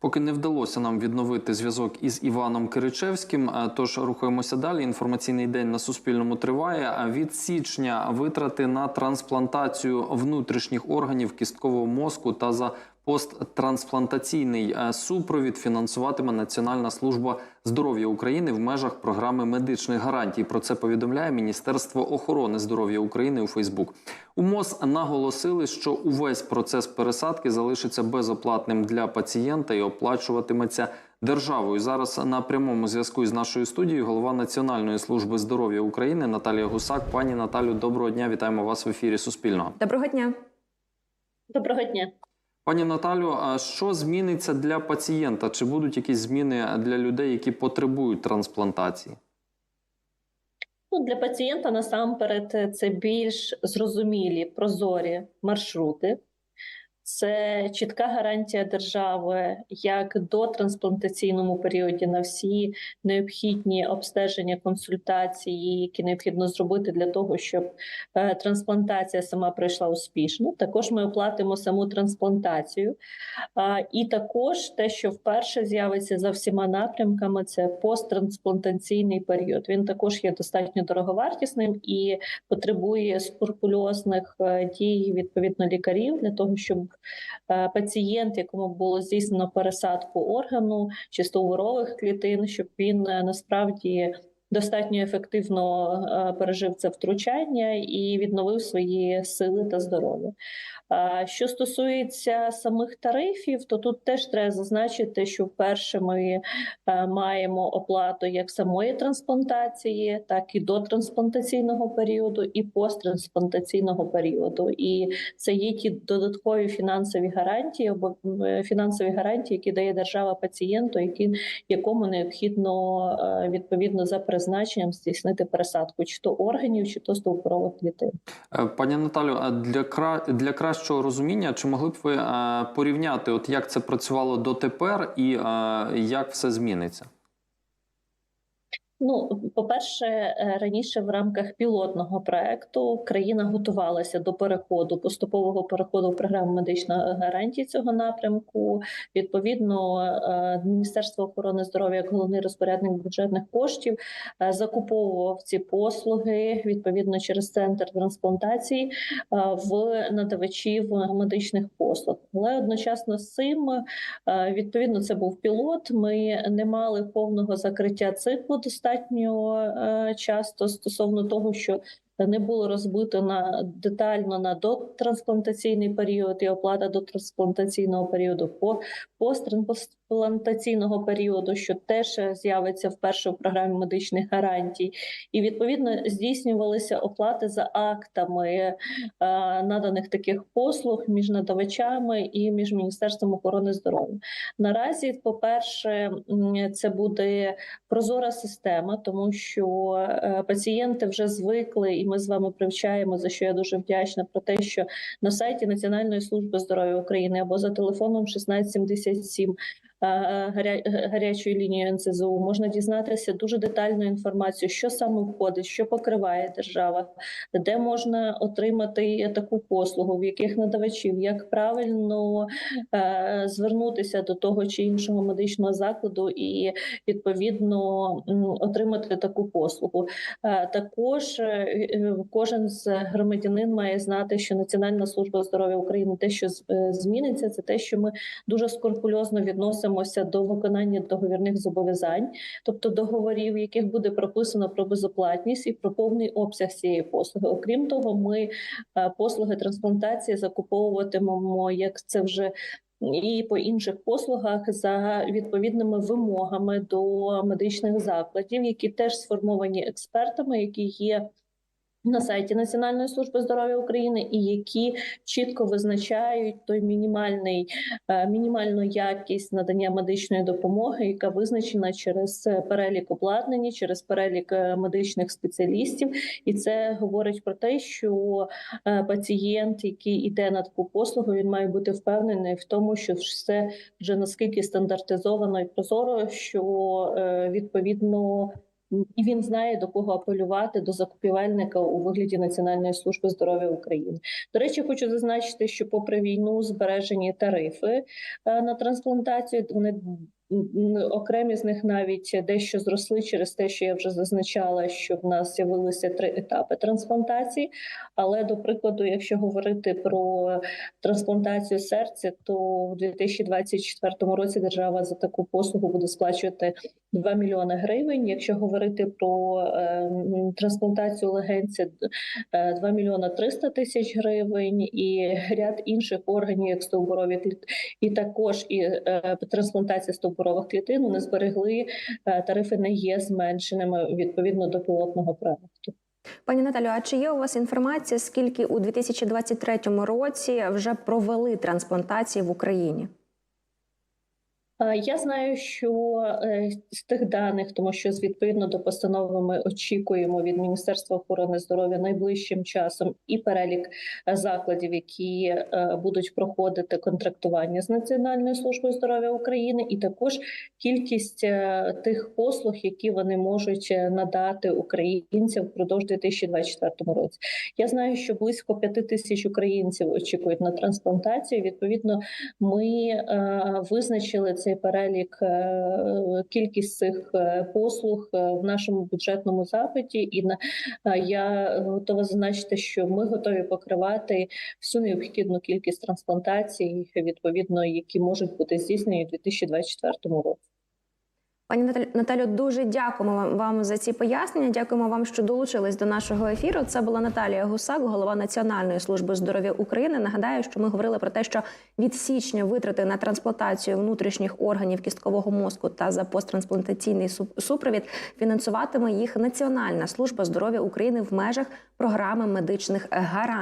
Поки не вдалося нам відновити зв'язок із Іваном Киричевським, е, тож рухаємося далі. Інформаційний день на Суспільному триває. А від січня витрати на трансплантацію внутрішніх органів кісткового мозку та за посттрансплантаційний е, супровід фінансуватиме Національна служба здоров'я України в межах програми медичних гарантій. Про це повідомляє Міністерство охорони здоров'я України у Фейсбук. У МОЗ наголосили, що увесь процес пересадки залишиться безоплатним для пацієнта і оплачуватиметься державою. Зараз на прямому зв'язку з нашою студією голова Національної служби здоров'я України Наталія Гусак. Пані Наталю, доброго дня! Вітаємо вас в ефірі Суспільного. Доброго дня. Доброго дня. Пані Наталю, а що зміниться для пацієнта? Чи будуть якісь зміни для людей, які потребують трансплантації? Ну, для пацієнта насамперед це більш зрозумілі прозорі маршрути. Це чітка гарантія держави як до трансплантаційному періоді на всі необхідні обстеження, консультації, які необхідно зробити для того, щоб е, трансплантація сама пройшла успішно. Також ми оплатимо саму трансплантацію. І також те, що вперше з'явиться за всіма напрямками, це посттрансплантаційний період. Він також є достатньо дороговартісним і потребує скрупульозних е, дій відповідно лікарів для того, щоб пацієнт, якому було здійснено пересадку органу чи стовбурових клітин, щоб він е, насправді достатньо ефективно е, пережив це втручання і відновив свої сили та здоров'я. Що стосується самих тарифів, то тут теж треба зазначити, що вперше ми е, маємо оплату як самої трансплантації, так і до трансплантаційного періоду, і посттрансплантаційного періоду. І це є ті додаткові фінансові гарантії, або е, фінансові гарантії, які дає держава пацієнту, які якому необхідно відповідно за призначенням здійснити пересадку, чи то органів, чи то стовпорових клітин. Е, Пані Наталю, а для кра... для кращого розуміння, чи могли б ви е, порівняти, от як це працювало дотепер і е, як все зміниться? Ну, по-перше, е, раніше в рамках пілотного проекту країна готувалася до переходу поступового переходу в програму медичної гарантії цього напрямку. Відповідно, е, Міністерство охорони здоров'я, як головний розпорядник бюджетних коштів, е, закуповував ці послуги відповідно через центр трансплантації в надавачів медичних послуг. Але одночасно з цим відповідно це був пілот. Ми не мали повного закриття циклу достатньо достатньо часто стосовно того, що не було розбито на детально на дотрансплантаційний період і оплата до трансплантаційного періоду, по посттрансплантаційного періоду, що теж з'явиться вперше в програмі медичних гарантій, і відповідно здійснювалися оплати за актами е, наданих таких послуг між надавачами і між міністерством охорони здоров'я. Наразі, по перше, це буде прозора система, тому що е, пацієнти вже звикли і ми з вами привчаємо, за що я дуже вдячна про те, що на сайті Національної служби здоров'я України або за телефоном 1677 гаря... гарячою лінією НСЗУ можна дізнатися дуже детальну інформацію, що саме входить, що покриває держава, де можна отримати таку послугу, в яких надавачів, як правильно звернутися до того чи іншого медичного закладу і відповідно отримати таку послугу. Також е, кожен з громадянин має знати, що Національна служба здоров'я України те, що зміниться, це те, що ми дуже скорпульозно відносимося до виконання договірних зобов'язань, тобто договорів, яких буде прописано про безоплатність і про повний обсяг цієї послуги. Окрім того, ми е, послуги трансплантації закуповуватимемо, як це вже. І по інших послугах за відповідними вимогами до медичних закладів, які теж сформовані експертами, які є на сайті Національної служби здоров'я України, і які чітко визначають той мінімальний е, мінімальну якість надання медичної допомоги, яка визначена через перелік обладнання, через перелік е, медичних спеціалістів, і це говорить про те, що е, пацієнт, який йде на таку послугу, він має бути впевнений в тому, що все вже наскільки стандартизовано і прозоро, що відповідно і він знає до кого апелювати до закупівельника у вигляді Національної служби здоров'я України. До речі, хочу зазначити, що попри війну збережені тарифи е, на трансплантацію. Вони окремі з них навіть дещо зросли через те, що я вже зазначала, що в нас з'явилися три етапи трансплантації. Але до прикладу, якщо говорити про трансплантацію серця, то в 2024 році держава за таку послугу буде сплачувати 2 мільйони гривень. Якщо говорити про е, трансплантацію легенця, е, 2 мільйона 300 тисяч гривень, і ряд інших органів, як стовбурові і також і е, трансплантація стовбурових клітин вони зберегли е, тарифи не є зменшеними відповідно до пілотного проекту. Пані Наталю, а чи є у вас інформація, скільки у 2023 році вже провели трансплантації в Україні? Е, Я знаю, що е, з тих даних, тому що відповідно до постанови ми очікуємо від Міністерства охорони здоров'я найближчим часом і перелік е, закладів, які будуть проходити контрактування з Національною службою здоров'я України, і також кількість тих послуг, які вони можуть надати українцям впродовж 2024 році. Я знаю, що близько п'яти тисяч українців очікують на трансплантацію. Відповідно, ми визначили цей перелік е, кількість цих е, послуг е, в нашому бюджетному запиті, і я готова зазначити, що ми готові покривати всю необхідну кількість трансплантацій, відповідно, які можуть бути здійснені у 2024 році. Пані Наталю, дуже дякуємо вам- за ці пояснення. Дякуємо вам, що долучились до нашого ефіру. Це була Наталія Гусак, голова Національної служби здоров'я України. Нагадаю, що ми говорили про те, що від січня витрати на трансплантацію внутрішніх органів кісткового мозку та за посттрансплантаційний суп- супровід фінансуватиме їх Національна служба здоров'я України в межах програми медичних гарантій.